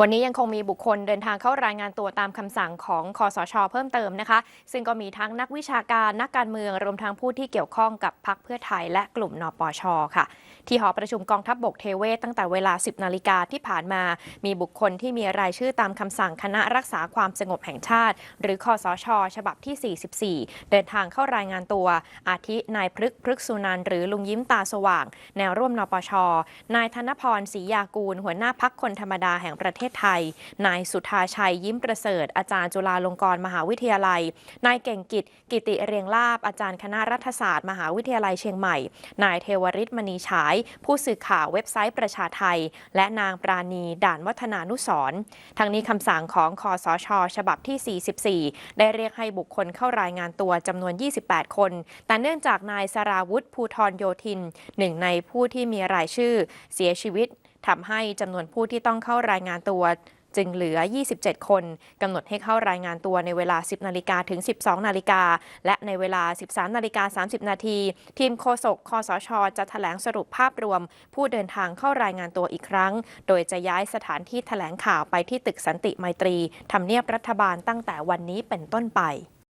วันนี้ยังคงมีบุคคลเดินทางเข้ารายงานตัวตามคำสั่งของคอสช เพิ่มเติมนะคะ ซึ่งก็มีทั้งนักวิชาการนักการเมืองรวมทั้งผู้ที่เกี่ยวข้องกับพรรคเพื่อไทยและกลุ่มนปชค่ะ ที่หอประชุมกองทัพบบกเทเวศตั้งแต่เวลา 10 นาฬิกาที่ผ่านมา มีบุคคลที่มีรายชื่อตามคำสั่งคณะรักษาความสงบแห่งชาติ หรือคอสช ฉบับที่ 44 เดินทางเข้ารายงานตัว อาทินายพฤกพฤกษุนันหรือลุงยิ้มตาสว่าง แนวร่วมนปช นายธนพรศรียากูล หัวหน้าพักคนธรรมดาแห่งประเทศไทย นายสุธาชัยยิ้มประเสริฐ อาจารย์จุฬาลงกรณ์มหาวิทยาลัย นายเก่งกิจกิติเรียงลาบอาจารย์คณะรัฐศาสตร์ มหาวิทยาลัยเชียงใหม่ นายเทวริศมณีฉายผู้สื่อข่าวเว็บไซต์ประชาไทย และนางปราณีด่านวัฒนานุสร์ทั้งนี้คำสั่งของคอสช ฉบับที่ 44 ได้เรียกให้บุคคลเข้ารายงานตัวจำนวน 28 คน แต่เนื่องจากนายสราวุธภูทรโยธิน หนึ่งในผู้ที่มีรายชื่อ เสียชีวิตทำให้จำนวนผู้ที่ต้องเข้ารายงานตัว จึงเหลือ 27 คนกำหนดให้เข้ารายงานตัวในเวลา 10 นาฬิกาถึง 12 นาฬิกา และในเวลา 13 นาฬิกา 30 นาที ทีมโฆษกคอสช จะแถลงสรุปภาพรวม ผู้เดินทางเข้ารายงานตัวอีกครั้ง โดยจะย้ายสถานที่แถลงข่าวไปที่ตึกสันติไมตรีทำเนียบรัฐบาลตั้งแต่วันนี้เป็นต้นไป